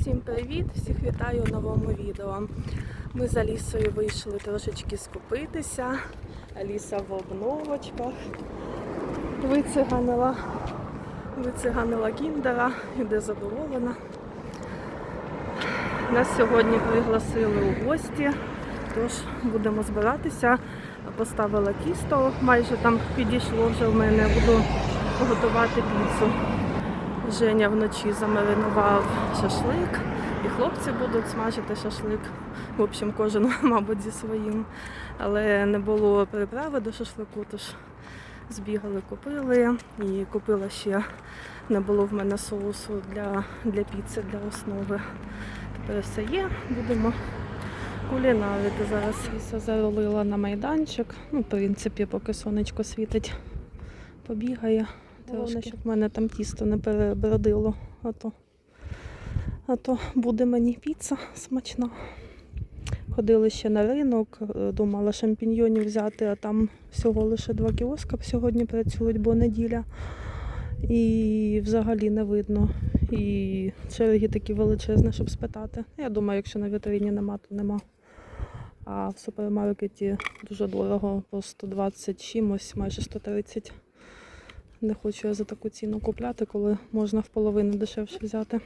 Усім привіт! Всіх вітаю у новому відео. Ми з Алісою вийшли трошечки скупитися. Аліса в обновочках. Вициганила, вициганила кіндера, іде задоволена. Нас сьогодні пригласили у гості, тож будемо збиратися. Поставила тісто, майже там підійшло вже в мене. Буду готувати піцу. Женя вночі замаринував шашлик, і хлопці будуть смажити шашлик. В общем, кожен, мабуть, зі своїм. Але не було приправи до шашлику, тож збігали, купили. І купила ще, не було в мене соусу для, для піци, для основи. Тепер все є, будемо кулінарити зараз. Ліса зарулила на майданчик. Ну, в принципі, поки сонечко світить, побігає. Головне, щоб в мене там тісто не перебродило, а то, а то буде мені піца смачна. Ходили ще на ринок, е, думала шампіньйонів взяти, а там всього лише два кіоска сьогодні працюють, бо неділя. І взагалі не видно. І черги такі величезні, щоб спитати. Я думаю, якщо на вітрині нема, то нема. А в супермаркеті дуже дорого, по 120 чимось, майже 130. Не хочу я за таку ціну купляти, коли можна в половину дешевше взяти.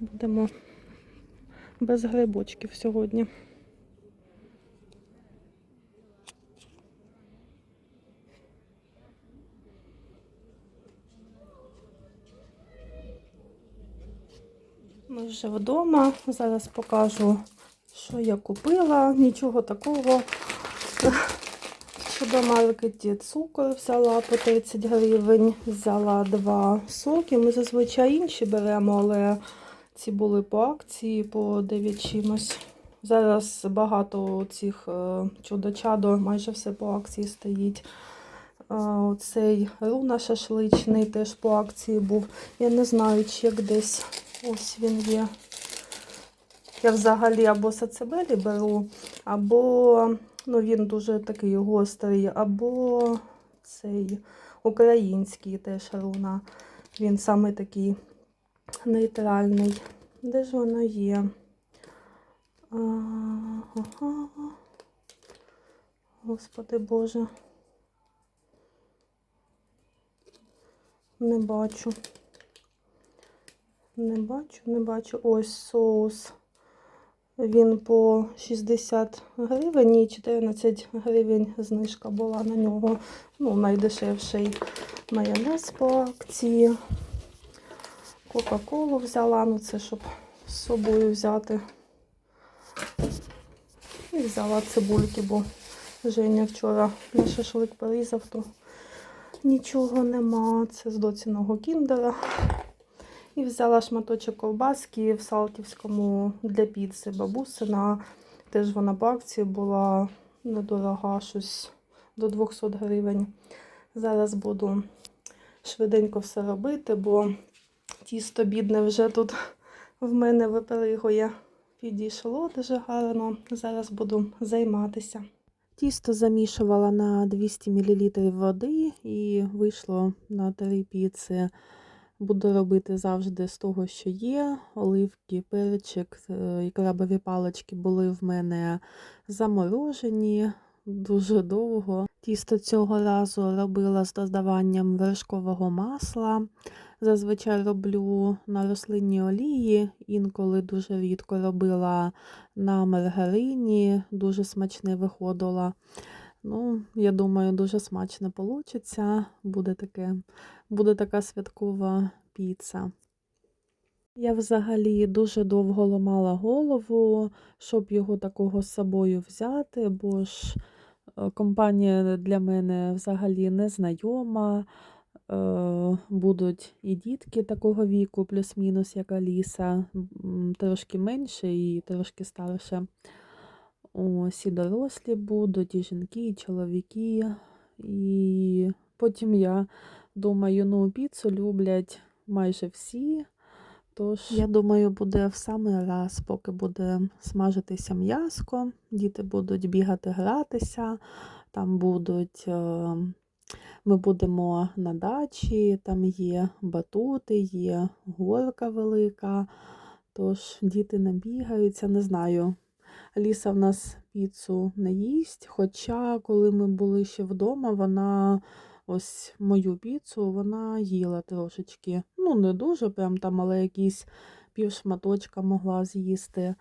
Будемо без грибочків сьогодні. Ми вже вдома. Зараз покажу, що я купила. Нічого такого. В супермаркеті цукор взяла по 30 гривень, взяла два соки. Ми зазвичай інші беремо, але ці були по акції по 9 чимось. Зараз багато цих е, чудо-чадо, майже все по акції стоїть. Оцей руна шашличний теж по акції був. Я не знаю, чек десь ось він є. Я взагалі або сацебелі беру, або ну, він дуже такий гострий, або цей український теж руна. Він саме такий нейтральний. Де ж воно є? Ага. Господи Боже. Не бачу. Не бачу, не бачу. Ось соус. Він по 60 гривень і 14 гривень знижка була на нього. Ну, найдешевший майонез по акції. Кока-колу взяла, ну це щоб з собою взяти. І взяла цибульки, бо Женя вчора на шашлик порізав, то нічого нема. Це з доціного кіндера. І взяла шматочок ковбаски в Салтівському для піци бабусина. Теж вона по акції була недорога, щось до 200 гривень. Зараз буду швиденько все робити, бо тісто бідне вже тут в мене випригує. Підійшло дуже гарно. Зараз буду займатися. Тісто замішувала на 200 мл води і вийшло на 3 піци. Буду робити завжди з того, що є. Оливки, перчик е, і крабові палички були в мене заморожені дуже довго. Тісто цього разу робила з додаванням вершкового масла. Зазвичай роблю на рослинній олії, інколи дуже рідко робила на маргарині, дуже смачне виходило. Ну, я думаю, дуже смачно вийде. Буде, таке, буде така святкова піца. Я взагалі дуже довго ламала голову, щоб його такого з собою взяти, бо ж е, компанія для мене взагалі не знайома. Е, Будуть і дітки такого віку, плюс-мінус, як Аліса, трошки менше і трошки старше. Ось і дорослі будуть, і жінки, і чоловіки. І потім я думаю, ну, піцу люблять майже всі. Тож, я думаю, буде в самий раз, поки буде смажитися м'яско, діти будуть бігати, гратися, там будуть е, Ми будемо на дачі, там є батути, є горка велика. Тож діти набігаються, не знаю. Ліса в нас піцу не їсть. Хоча, коли ми були ще вдома, вона ось мою піцу вона їла трошечки. Ну, не дуже прям там, але якісь півшматочка могла з'їсти.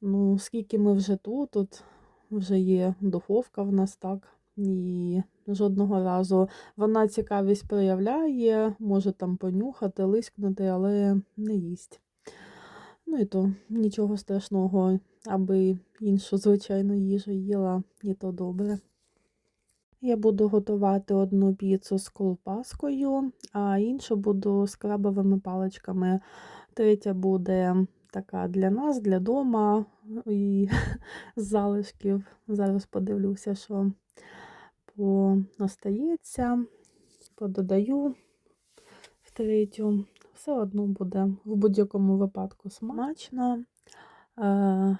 Ну, скільки ми вже тут, тут вже є духовка в нас так. І жодного разу вона цікавість проявляє, може там понюхати, лискнути, але не їсть. Ну і то нічого страшного, аби іншу звичайну їжу їла, і то добре. Я буду готувати одну піцу з колпаскою, а іншу буду з крабовими паличками. Третя буде така для нас, для дома і з залишків. Зараз подивлюся, що остається, пододаю в третю. Все одно буде в будь-якому випадку смачно. Е,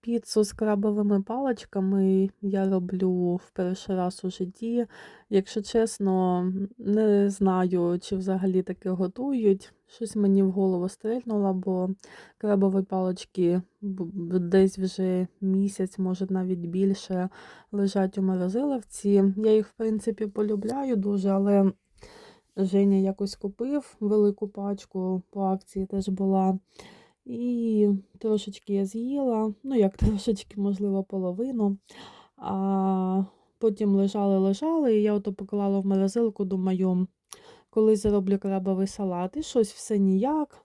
Піцу з крабовими паличками я роблю в перший раз у житті. Якщо чесно, не знаю, чи взагалі таке готують. Щось мені в голову стрельнуло, бо крабові палички десь вже місяць, може навіть більше, лежать у морозиловці. Я їх, в принципі, полюбляю дуже, але Женя якось купив велику пачку, по акції теж була. І трошечки я з'їла, ну як трошечки, можливо, половину. А потім лежали-лежали, і я ото поклала в морозилку, думаю, коли зроблю крабовий салат. І щось все ніяк.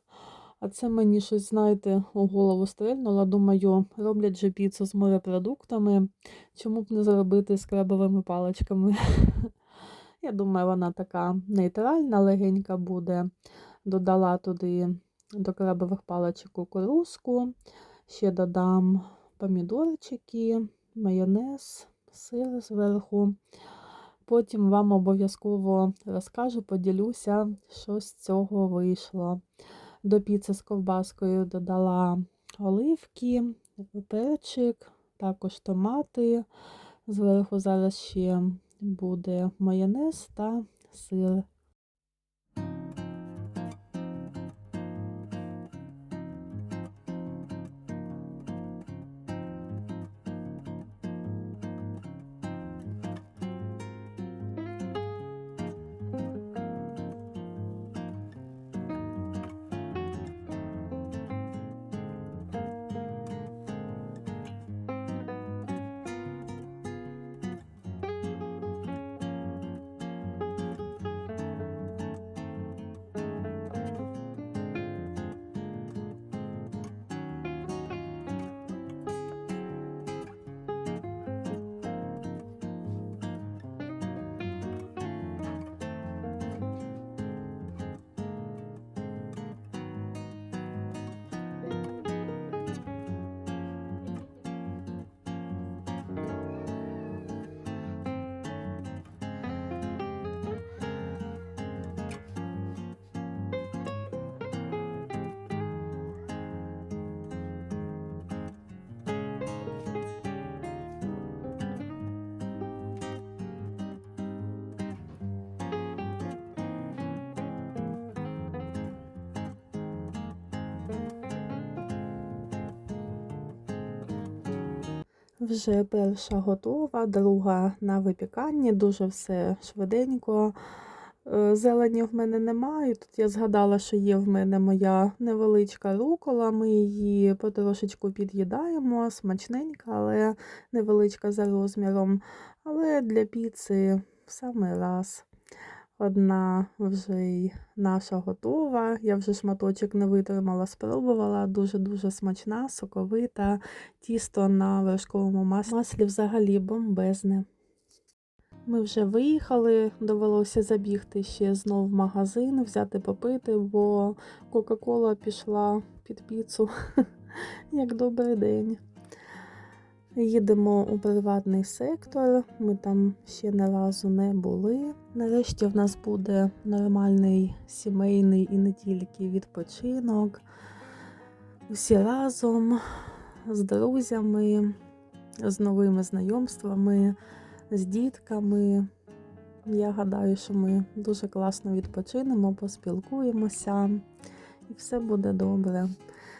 А це мені щось, знаєте, у голову стрельнуло. Думаю, роблять же піцу з морепродуктами. Чому б не зробити з крабовими паличками? Я думаю, вона така нейтральна, легенька буде. Додала туди до крабових паличок кукурузку, ще додам помідорчики, майонез, сир зверху. Потім вам обов'язково розкажу, поділюся, що з цього вийшло. До піци з ковбаскою додала оливки, перчик, також томати. Зверху зараз ще буде майонез та сир. Вже перша готова, друга на випіканні, дуже все швиденько. Е, Зелені в мене немає. Тут я згадала, що є в мене моя невеличка рукола. Ми її потрошечку під'їдаємо, смачненька, але невеличка за розміром. Але для піци в самий раз. Одна вже й наша готова. Я вже шматочок не витримала, спробувала. Дуже-дуже смачна, соковита. Тісто на вершковому маслі, маслі взагалі бомбезне. Ми вже виїхали, довелося забігти ще знов в магазин, взяти попити, бо Кока-Кола пішла під піцу. Як добрий день. Їдемо у приватний сектор, ми там ще не разу не були. Нарешті в нас буде нормальний сімейний і не тільки відпочинок. Всі разом з друзями, з новими знайомствами, з дітками. Я гадаю, що ми дуже класно відпочинемо, поспілкуємося і все буде добре.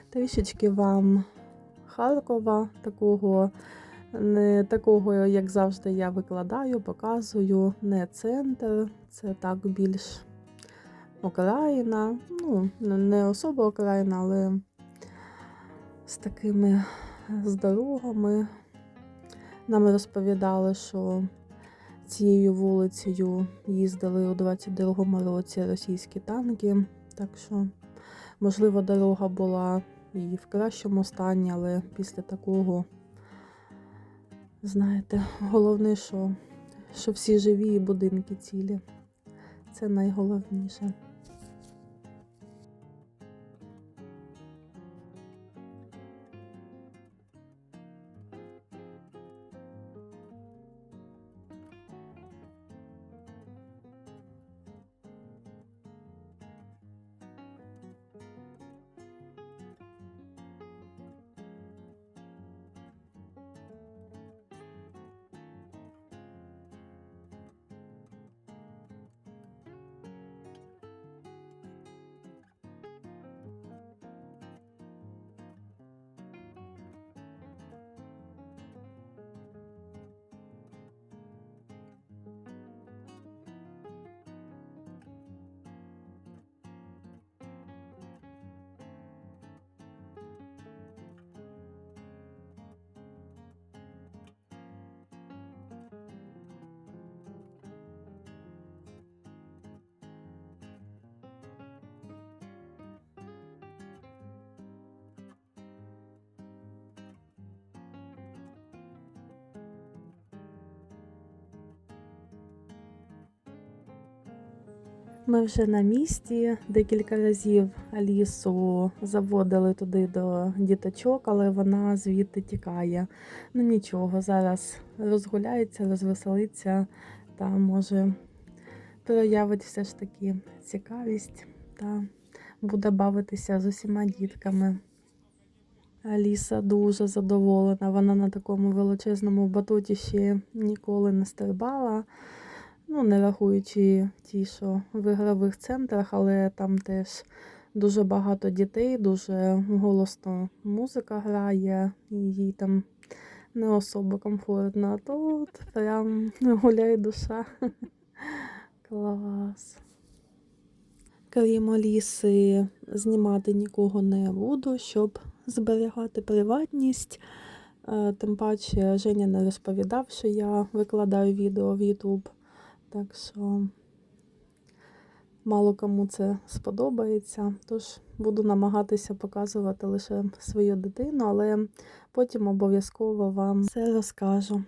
Трішечки вам Харкова, такого, не такого, як завжди, я викладаю, показую, не центр, це так більш окраїна. Ну, не- особа окраїна, але з такими з дорогами. Нам розповідали, що цією вулицею їздили у 22-му році російські танки. Так що, можливо, дорога була і в кращому стані, але після такого, знаєте, головне, що, що всі живі і будинки цілі. Це найголовніше. Ми вже на місці. Декілька разів Алісу заводили туди до діточок, але вона звідти тікає. Ну нічого, зараз розгуляється, розвеселиться та може проявить все ж таки цікавість та буде бавитися з усіма дітками. Аліса дуже задоволена. Вона на такому величезному батуті ще ніколи не стрибала. Ну, не рахуючи ті, що в ігрових центрах, але там теж дуже багато дітей, дуже голосно музика грає, і їй там не особо комфортно. А тут прям гуляє душа. Клас. Крім Аліси, знімати нікого не буду, щоб зберігати приватність. Е, Тим паче Женя не розповідав, що я викладаю відео в YouTube. Так що мало кому це сподобається. Тож буду намагатися показувати лише свою дитину, але потім обов'язково вам все розкажу.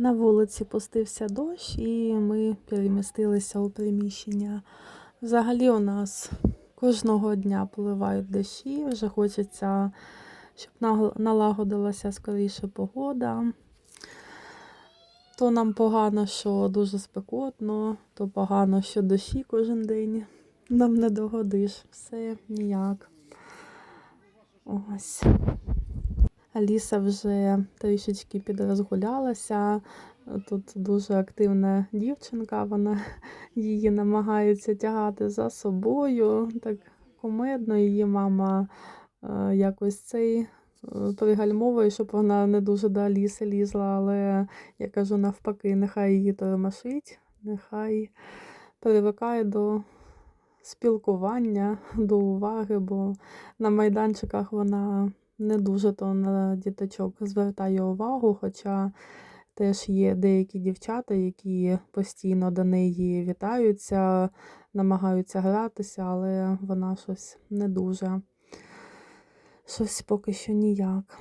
На вулиці пустився дощ, і ми перемістилися у приміщення. Взагалі, у нас кожного дня поливають дощі, вже хочеться, щоб налагодилася скоріше погода. То нам погано, що дуже спекотно, то погано, що дощі кожен день. Нам не догодиш, все ніяк. Ось. Аліса вже трішечки підрозгулялася. Тут дуже активна дівчинка, вона її намагається тягати за собою. Так кумедно, її мама е, якось цей е, пригальмовує, щоб вона не дуже до Аліси лізла, але я кажу навпаки, нехай її тормошить, нехай привикає до спілкування, до уваги, бо на майданчиках вона не дуже то на діточок звертає увагу, хоча теж є деякі дівчата, які постійно до неї вітаються, намагаються гратися, але вона щось не дуже. Щось поки що ніяк.